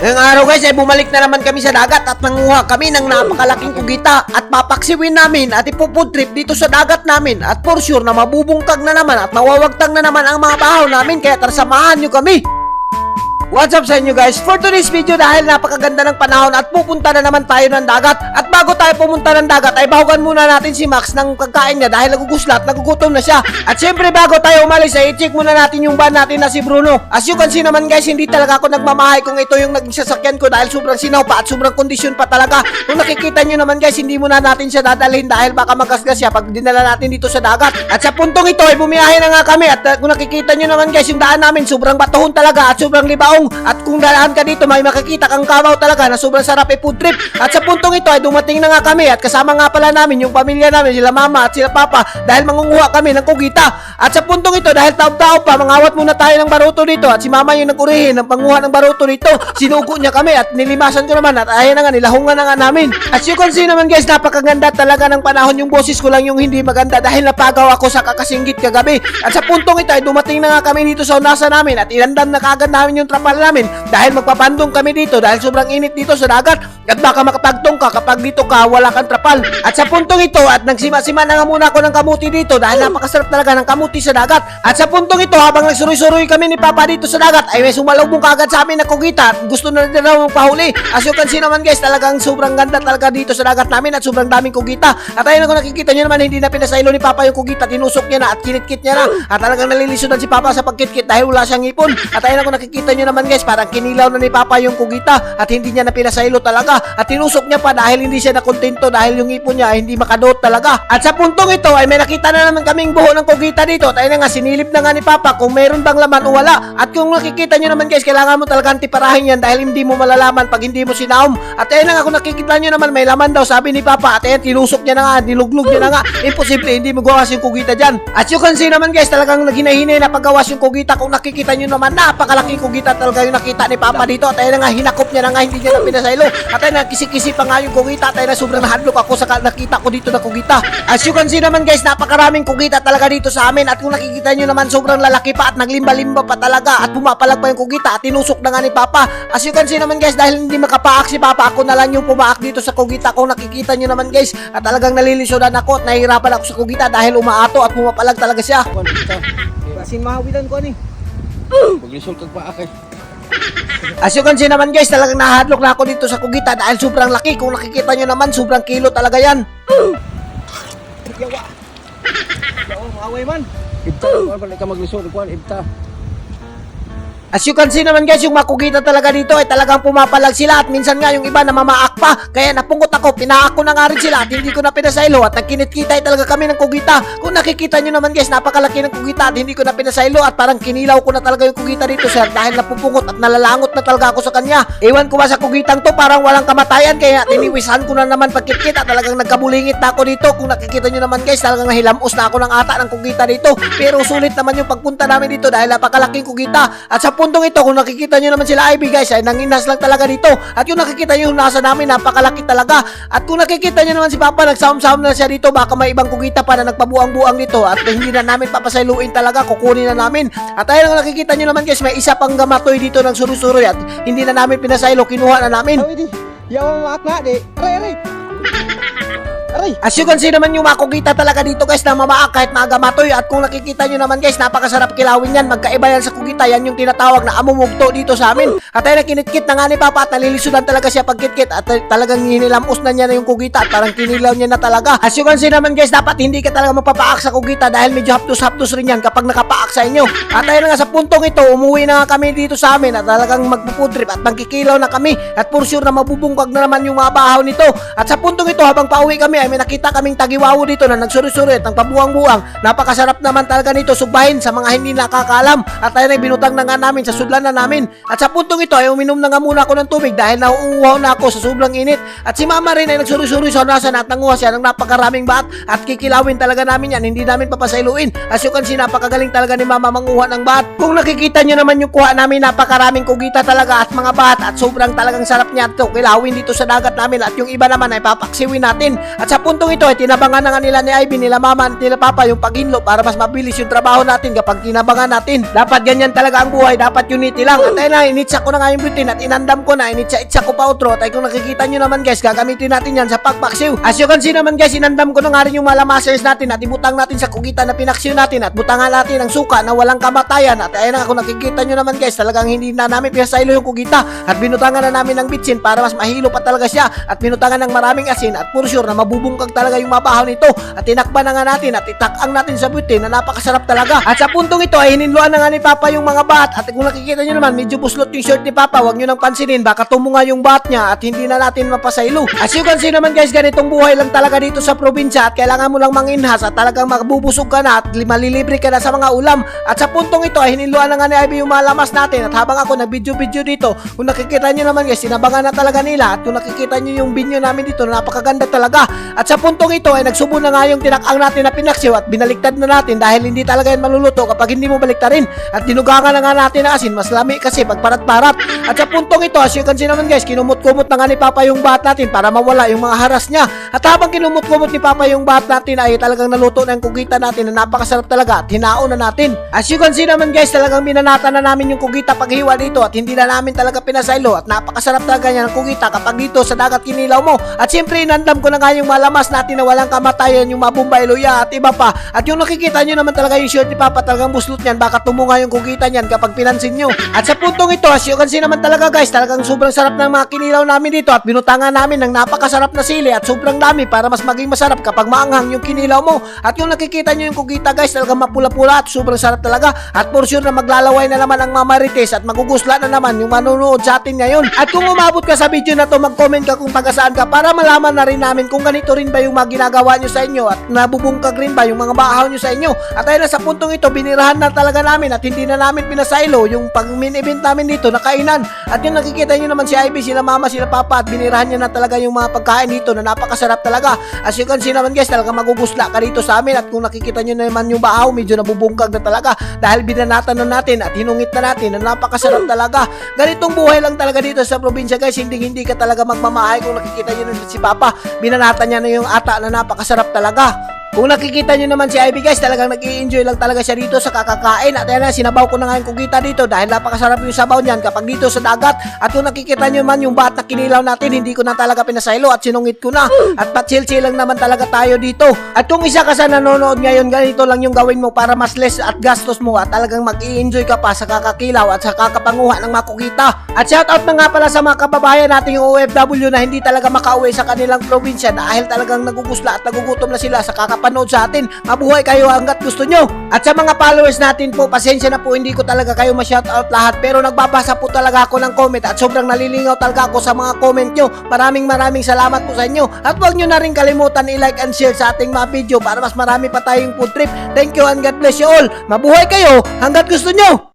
Ngayong araw guys ay bumalik na naman kami sa dagat at nanguha kami ng napakalaking kugita at papaksiwin namin at ipufood trip dito sa dagat namin at for sure na mabubungkag na naman at mawawagtag na naman ang mga bahaw namin kaya tara samahan nyo kami. What's up sa inyo guys? For today's video dahil napakaganda ng panahon at pupunta na naman tayo ng dagat at bago tayo pumunta ng dagat ay bahugan muna natin si Max ng pagkain niya dahil naguguslat, nagugutom na siya. At syempre bago tayo umalis ay i-check muna natin yung van natin na si Bruno. As you can see naman guys, hindi talaga ako nagmamahay kung ito yung naging sasakyan ko dahil sobrang sinaw pa at sobrang kondisyon pa talaga. Kung nakikita nyo naman guys, hindi muna natin siya dadalhin dahil baka magasgas siya pag dinala natin dito sa dagat. At sa puntong ito ay bumiyahe na nga kami at uh, kung nakikita nyo naman guys, yung daan namin sobrang batuhon talaga at sobrang libaong at kung dalaan ka dito may makikita kang kabaw talaga na sobrang sarap i-food trip. At sa puntong ito ay dumating na nga kami at kasama nga pala namin yung pamilya namin, sila mama at sila papa dahil mangunguha kami ng kugita. At sa puntong ito dahil taob-taob pa, mangawat muna tayo ng baruto dito at si mama yung nagurihin ng panguha ng baruto dito. Sinugo niya kami at nilimasan ko naman at ayan na nga, nilahungan na nga namin. As you can see naman guys, napakaganda talaga ng panahon yung boses ko lang yung hindi maganda dahil napagaw ako sa kakasinggit kagabi. At sa puntong ito ay dumating na nga kami dito sa unasa namin at ilandam na kagad namin yung trapal namin dahil magpapandong kami dito dahil sobrang init dito sa dagat at baka makapagtong ka kapag dito ka wala kang trapal. At sa puntong ito at nagsima-sima na nga muna ako ng kamuti dito dahil napakasarap talaga ng kamuti sa dagat. At sa puntong ito habang nagsuroy-suroy kami ni Papa dito sa dagat ay may sumalubong kagad sa amin na kugita at gusto na rin daw magpahuli. As you can see naman guys talagang sobrang ganda talaga dito sa dagat namin at sobrang daming kugita. At ayun kung nakikita nyo naman hindi na pinasaylo ni Papa yung kugita tinusok niya na at kinitkit niya na at talagang nalilisudan si Papa sa pagkitkit dahil wala siyang ipon. At ayun kung nakikita nyo naman guys parang kinilaw na ni Papa yung kugita at hindi niya na pinasaylo talaga at tinusok niya pa dahil hindi siya nakontento dahil yung ipon niya ay hindi makadot talaga. At sa puntong ito ay may nakita na naman kaming buho ng kugita dito. At ayun na nga sinilip na nga ni Papa kung meron bang laman o wala. At kung nakikita nyo naman guys kailangan mo talaga antiparahin yan dahil hindi mo malalaman pag hindi mo sinaum. At ayun na nga kung nakikita nyo naman may laman daw sabi ni Papa at ayun tinusok niya na nga niluglog niya na nga. Imposible hindi mo gawas yung kugita dyan. At you can see naman guys talagang naghinahinay na paggawas yung kugita kung nakikita nyo naman napakalaking kugita talaga yung nakita ni Papa dito at ayun na nga hinakop niya na nga hindi niya na pinasaylo. At ayun na kisi-kisi pa nga yung kugita at ayun na sobrang nahadlok ako sa nakita ko dito na kugita. As you can see naman guys napakaraming kugita talaga dito sa amin at kung nakikita nyo naman sobrang lalaki pa at naglimba-limba pa talaga at pumapalag pa yung kugita at tinusok na nga ni Papa. As you can see naman guys dahil hindi makapaak si Papa ako na lang yung pumaak dito sa kugita kung nakikita nyo naman guys at talagang nalilisudan ako at nahihirapan ako sa kugita dahil umaato at pumapalag talaga siya. Basin mahawilan ko ni. Paglisol kag pa kay. As you can see naman guys, talagang nahadlok na ako dito sa kugita dahil sobrang laki. Kung nakikita nyo naman, sobrang kilo talaga yan. Yawa. Yawa, mahaway man. Ibta balik ka maglisol ko ibta. As you can see naman guys, yung makugita talaga dito ay talagang pumapalag sila at minsan nga yung iba namamaak pa. Kaya napungot ako, pinaak ko na nga rin sila at hindi ko na pinasaylo at nagkinitkitay talaga kami ng kugita. Kung nakikita nyo naman guys, napakalaki ng kugita at hindi ko na pinasaylo at parang kinilaw ko na talaga yung kugita dito sir dahil napupungot at nalalangot na talaga ako sa kanya. Ewan ko ba sa kugitang to parang walang kamatayan kaya tiniwisan ko na naman pagkitkit at talagang nagkabulingit na ako dito. Kung nakikita nyo naman guys, talagang nahilamos na ako ng ata ng kugita dito. Pero sulit naman yung pagpunta namin dito dahil napakalaking kugita. At sa puntong ito, kung nakikita nyo naman sila Ivy guys, ay nanginas lang talaga dito. At yung nakikita nyo nasa namin, napakalaki talaga. At kung nakikita nyo naman si Papa, nagsaum-saum na siya dito, baka may ibang kugita pa na nagpabuang-buang dito. At hindi na namin papasailuin talaga, kukunin na namin. At ayun ang nakikita nyo naman guys, may isa pang gamatoy dito ng surusuroy at hindi na namin pinasaylo, kinuha na namin. Yawa maak na di. Aray, aray. Aray. As you can see naman yung makukita talaga dito guys na mamaak kahit maaga matoy. At kung nakikita nyo naman guys napakasarap kilawin yan. Magkaiba yan sa kugita. Yan yung tinatawag na amumugto dito sa amin. At ayun kinitkit na nga ni Papa at nalilisudan talaga siya pagkitkit. At talagang hinilamos na niya na yung kugita at parang kinilaw niya na talaga. As you can see naman guys dapat hindi ka talaga magpapaak sa kugita dahil medyo haptus-haptus rin yan kapag nakapaak sa inyo. At ayun nga sa puntong ito umuwi na nga kami dito sa amin at talagang magpupudrip at magkikilaw na kami. At for sure na mabubungkag na naman yung mga nito. At sa puntong ito habang pauwi kami ay may nakita kaming tagiwawo dito na nagsuri-suri at nagpabuang-buang. Napakasarap naman talaga nito subahin sa mga hindi nakakaalam. At ayun ay binutang na nga namin sa sudlan na namin. At sa puntong ito ay uminom na nga muna ako ng tubig dahil nauuhaw na ako sa sobrang init. At si mama rin ay nagsuri-suri sa unasan at nanguha siya ng napakaraming bat at kikilawin talaga namin yan. Hindi namin papasailuin. As you can see, napakagaling talaga ni mama manguha ng bat. Kung nakikita nyo naman yung kuha namin, napakaraming kugita talaga at mga bat at sobrang talagang sarap niya ito. Kilawin dito sa dagat namin at yung iba naman ay papaksiwin natin. At Sa puntong ito ay tinabangan na nga nila ni Ivy, nila mama, at nila papa yung paghinlo para mas mabilis yung trabaho natin kapag tinabangan natin. Dapat ganyan talaga ang buhay, dapat unity lang. At ayun na, initsa ko na nga yung bitin at inandam ko na, initsa-itsa ko pa outro. At kung nakikita nyo naman guys, gagamitin natin yan sa pagpaksiw. As you can see naman guys, inandam ko na nga rin yung malamasers natin at ibutang natin sa kugitan na pinaksiw natin at butangan natin ang suka na walang kamatayan. At ayun na, kung nakikita nyo naman guys, talagang hindi na namin pinasaylo yung kugita at binutangan na namin ng bitsin para mas mahilo pa talaga siya at binutangan ng maraming asin at for sure na mabubungkag talaga yung mabahaw nito at tinakpan na nga natin at itakang natin sa butin na napakasarap talaga. At sa puntong ito ay hininluan na nga ni Papa yung mga bat at kung nakikita nyo naman medyo buslot yung shirt ni Papa wag nyo nang pansinin baka tumunga yung bat niya at hindi na natin mapasaylo. As you can see naman guys ganitong buhay lang talaga dito sa probinsya at kailangan mo lang manginhas at talagang magbubusog ka na at li- malilibre ka na sa mga ulam. At sa puntong ito ay hininluan na nga ni Ivy yung malamas natin at habang ako nag-video-video dito kung nakikita nyo naman guys sinabangan na talaga nila at kung nakikita nyo yung binyo namin dito na napakaganda talaga. At sa puntong ito ay nagsubo na nga yung tinakang natin na pinaksiw at binaliktad na natin dahil hindi talaga yan maluluto kapag hindi mo baliktarin. At dinugangan na nga natin na asin, mas lami kasi pag parat-parat. At sa puntong ito, as you can see naman guys, kinumot-kumot na nga ni Papa yung bat natin para mawala yung mga haras niya. At habang kinumot-kumot ni Papa yung bat natin ay talagang naluto na yung kugita natin na napakasarap talaga at hinaon na natin. As you can see naman guys, talagang binanata na namin yung kugita paghiwa dito at hindi na namin talaga pinasaylo at napakasarap talaga niya ng kugita kapag dito sa dagat kinilaw mo. At siyempre inandam ko na nga yung malamas natin na walang kamatayan, yung mabumbay luya at iba pa. At yung nakikita nyo naman talaga yung shirt ni Papa talagang buslot niyan, baka tumunga yung kugita niyan kapag pinansin nyo. At sa puntong ito, as you can see naman talaga guys, talagang sobrang sarap ng mga kinilaw namin dito at binutangan namin ng napakasarap na sili at sobrang dami para mas maging masarap kapag maanghang yung kinilaw mo. At yung nakikita nyo yung kugita guys, talagang mapula-pula at sobrang sarap talaga. At for sure na maglalaway na naman ang mamarites at magugusla na naman yung manonood sa atin ngayon. At kung umabot ka sa video na to, mag-comment ka kung taga saan ka para malaman na rin namin kung ganito rin ba yung mga ginagawa nyo sa inyo at nabubungkag rin ba yung mga bahaw nyo sa inyo. At ayun sa puntong ito, binirahan na talaga namin at hindi na namin pinasaylo yung pag event namin dito na kainan. At yung nakikita nyo naman si Ivy, sila mama, sila papa at binirahan niya na talaga yung mga pagkain dito na napakasarap talaga. As you can see naman guys, talaga magugusla ka dito sa amin at kung nakikita nyo naman yung bahaw, medyo nabubungkag na talaga dahil binanatan na natin at hinungit na natin na napakasarap talaga. Ganitong buhay lang talaga dito sa probinsya guys, hindi hindi ka talaga magmamahay kung nakikita nyo si Papa, binanatan niya na yung ata na napakasarap talaga. Kung nakikita nyo naman si Ivy guys, talagang nag enjoy lang talaga siya dito sa kakakain. At ayan na, sinabaw ko na nga yung kugita dito dahil napakasarap yung sabaw niyan kapag dito sa dagat. At kung nakikita nyo man yung bat na kinilaw natin, hindi ko na talaga pinasaylo at sinungit ko na. At patsilsi lang naman talaga tayo dito. At kung isa ka sa nanonood ngayon, ganito lang yung gawin mo para mas less at gastos mo at talagang mag enjoy ka pa sa kakakilaw at sa kakapanguha ng makukita. At shoutout na nga pala sa mga kababayan natin yung OFW na hindi talaga makauwi sa kanilang probinsya dahil talagang nagugusla at nagugutom na sila sa kakapanood sa atin. Mabuhay kayo hanggat gusto nyo. At sa mga followers natin po, pasensya na po hindi ko talaga kayo ma-shoutout lahat pero nagbabasa po talaga ako ng comment at sobrang nalilingaw talaga ako sa mga comment nyo. Maraming maraming salamat po sa inyo. At huwag nyo na rin kalimutan i-like and share sa ating mga video para mas marami pa tayong food trip. Thank you and God bless you all. Mabuhay kayo hanggat gusto nyo.